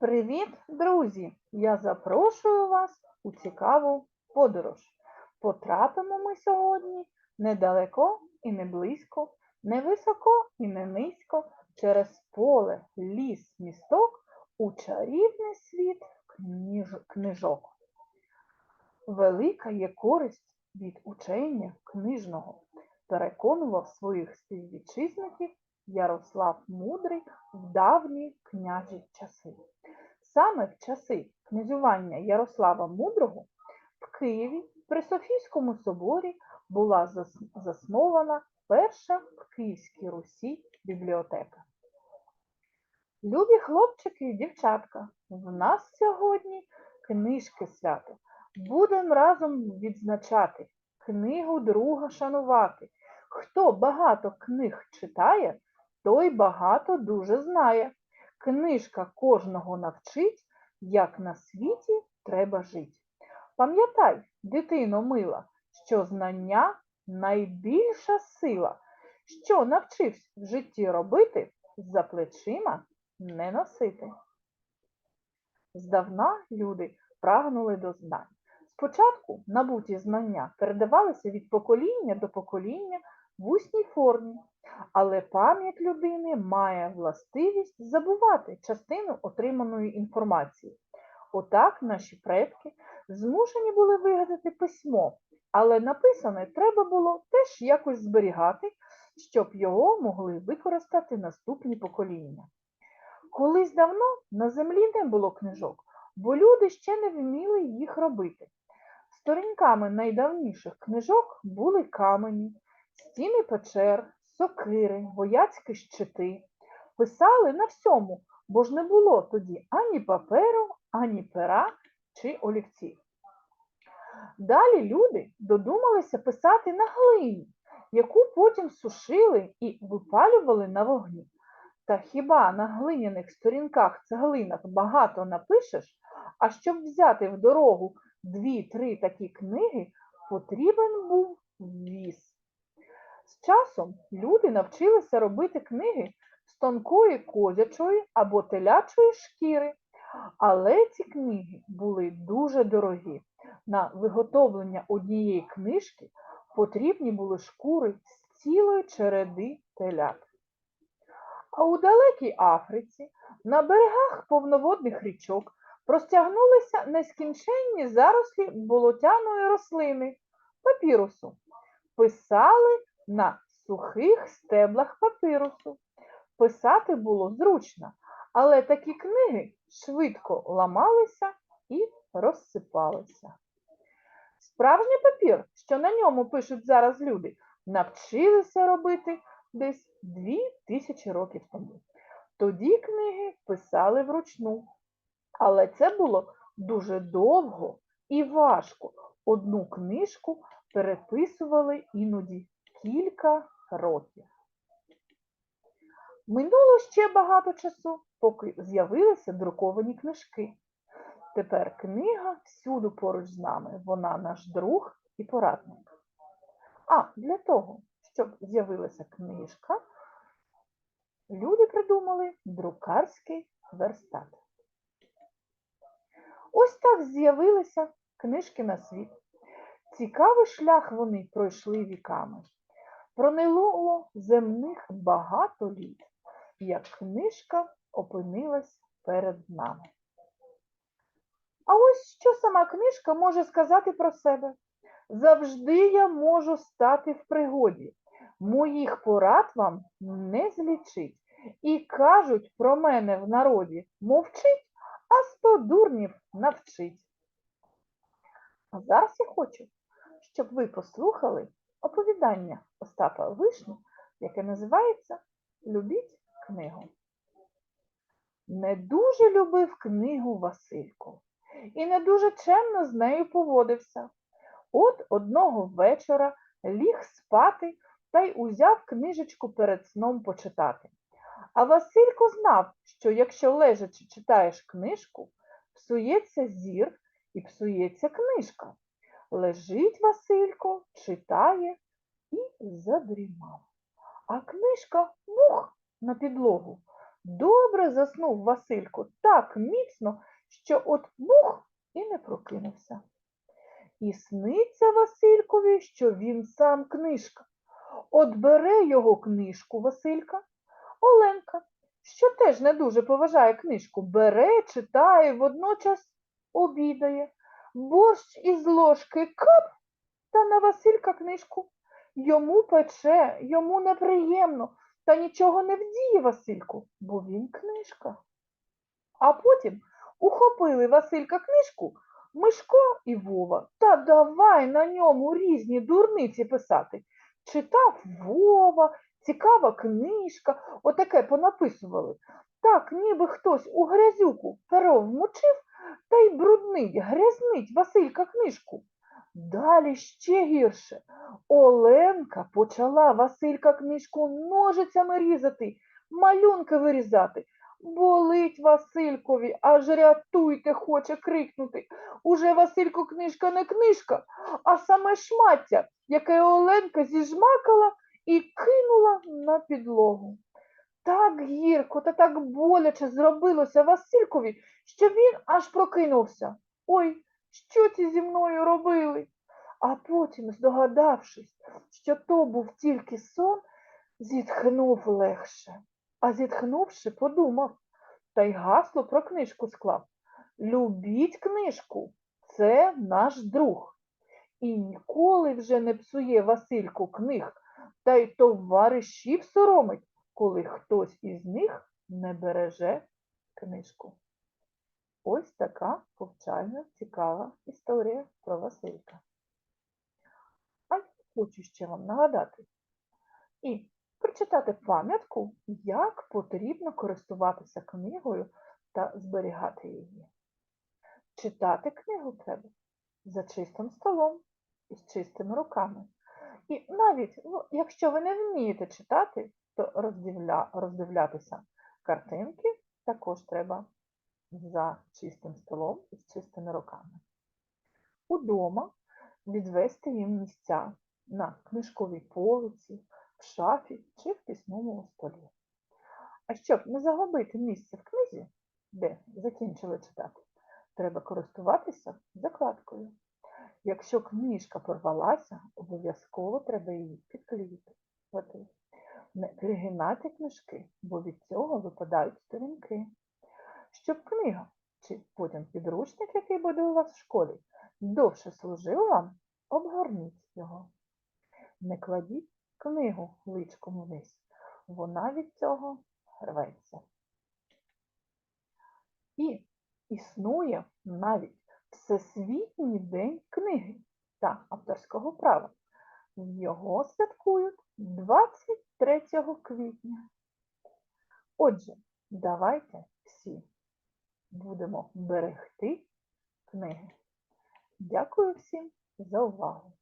Привіт, друзі! Я запрошую вас у цікаву подорож. Потрапимо ми сьогодні недалеко і не близько, не високо і не низько, через поле, ліс, місток у чарівний світ кніж- книжок. Велика є користь від учення книжного, переконував своїх співвітчизників Ярослав Мудрий в давні княжі часи. Саме в часи князювання Ярослава Мудрого в Києві при Софійському соборі була заснована перша в Київській Русі бібліотека. Любі хлопчики і дівчатка, в нас сьогодні книжки свято. Будемо разом відзначати, книгу друга шанувати. Хто багато книг читає, той багато дуже знає. Книжка кожного навчить, як на світі треба жити. Пам'ятай, дитино мила, що знання найбільша сила. Що навчився в житті робити, за плечима не носити. Здавна люди прагнули до знань. Спочатку набуті знання передавалися від покоління до покоління в усній формі, але пам'ять людини має властивість забувати частину отриманої інформації. Отак наші предки змушені були вигадати письмо, але написане треба було теж якось зберігати, щоб його могли використати наступні покоління. Колись давно на землі не було книжок, бо люди ще не вміли їх робити. Сторінками найдавніших книжок були камені, стіни печер, сокири, вояцькі щити. Писали на всьому, бо ж не було тоді ані паперу, ані пера чи олівців. Далі люди додумалися писати на глині, яку потім сушили і випалювали на вогні. Та хіба на глиняних сторінках цеглинах багато напишеш, а щоб взяти в дорогу дві-три такі книги, потрібен був віз. З часом люди навчилися робити книги з тонкої козячої або телячої шкіри, але ці книги були дуже дорогі. На виготовлення однієї книжки потрібні були шкури з цілої череди телят. А у далекій Африці на берегах повноводних річок простягнулися нескінченні зарослі болотяної рослини папірусу. Писали на сухих стеблах папірусу. Писати було зручно, але такі книги швидко ламалися і розсипалися. Справжній папір, що на ньому пишуть зараз люди, навчилися робити десь дві тисячі років тому. Тоді книги писали вручну, але це було дуже довго і важко. Одну книжку переписували іноді кілька років. Минуло ще багато часу, поки з'явилися друковані книжки. Тепер книга всюди поруч з нами, вона наш друг і порадник. А для того, щоб з'явилася книжка, люди придумали друкарський верстат. Ось так з'явилися книжки на світ. Цікавий шлях вони пройшли віками. Пронило земних багато літ, як книжка опинилась перед нами. А ось що сама книжка може сказати про себе. Завжди я можу стати в пригоді. Моїх порад вам не злічить. І кажуть про мене в народі мовчить, а сто дурнів навчить. А зараз я хочу, щоб ви послухали оповідання Остапа Вишні, яке називається Любіть книгу. Не дуже любив книгу Василько і не дуже чемно з нею поводився. От одного вечора ліг спати та й узяв книжечку перед сном почитати. А Василько знав, що якщо лежачи читаєш книжку, псується зір і псується книжка. Лежить Василько, читає і задрімав. А книжка мух на підлогу. Добре заснув Василько так міцно, що от бух і не прокинувся. І сниться Василькові, що він сам книжка. От бере його книжку Василька, Оленка, що теж не дуже поважає книжку, бере, читає, водночас обідає. Борщ із ложки кап та на Василька книжку. Йому пече, йому неприємно, та нічого не вдіє Васильку, бо він книжка. А потім ухопили Василька книжку Мишко і Вова, та давай на ньому різні дурниці писати. Читав Вова, цікава книжка, отаке понаписували. Так, ніби хтось у грязюку перо вмочив та й бруднить, грязнить Василька книжку. Далі ще гірше. Оленка почала Василька книжку ножицями різати, малюнки вирізати. Болить Василькові, аж рятуйте, хоче крикнути. Уже Василько книжка не книжка, а саме шмаття, яке Оленка зіжмакала і кинула на підлогу. Так гірко та так боляче зробилося Василькові, що він аж прокинувся. Ой, що ці зі мною робили? А потім, здогадавшись, що то був тільки сон, зітхнув легше. А зітхнувши, подумав, та й гасло про книжку склав. Любіть книжку, це наш друг. І ніколи вже не псує Василько книг, та й товаришів соромить, коли хтось із них не береже книжку. Ось така повчальна, цікава історія про Василька. А я хочу ще вам нагадати і прочитати пам'ятку, як потрібно користуватися книгою та зберігати її. Читати книгу треба за чистим столом і з чистими руками. І навіть, ну, якщо ви не вмієте читати, то роздивля... роздивлятися картинки також треба за чистим столом і з чистими руками. Удома відвести їм місця на книжковій полиці, в шафі чи в письмовому столі. А щоб не загубити місце в книзі, де закінчили читати, треба користуватися закладкою. Якщо книжка порвалася, обов'язково треба її підклеїти. Не пригинати книжки, бо від цього випадають сторінки. Щоб книга чи потім підручник, який буде у вас в школі, довше служив вам, обгорніть його. Не кладіть книгу личком вниз, вона від цього рветься. І існує навіть Всесвітній день книги та авторського права. Його святкують 23 квітня. Отже, давайте всі будемо берегти книги. Дякую всім за увагу!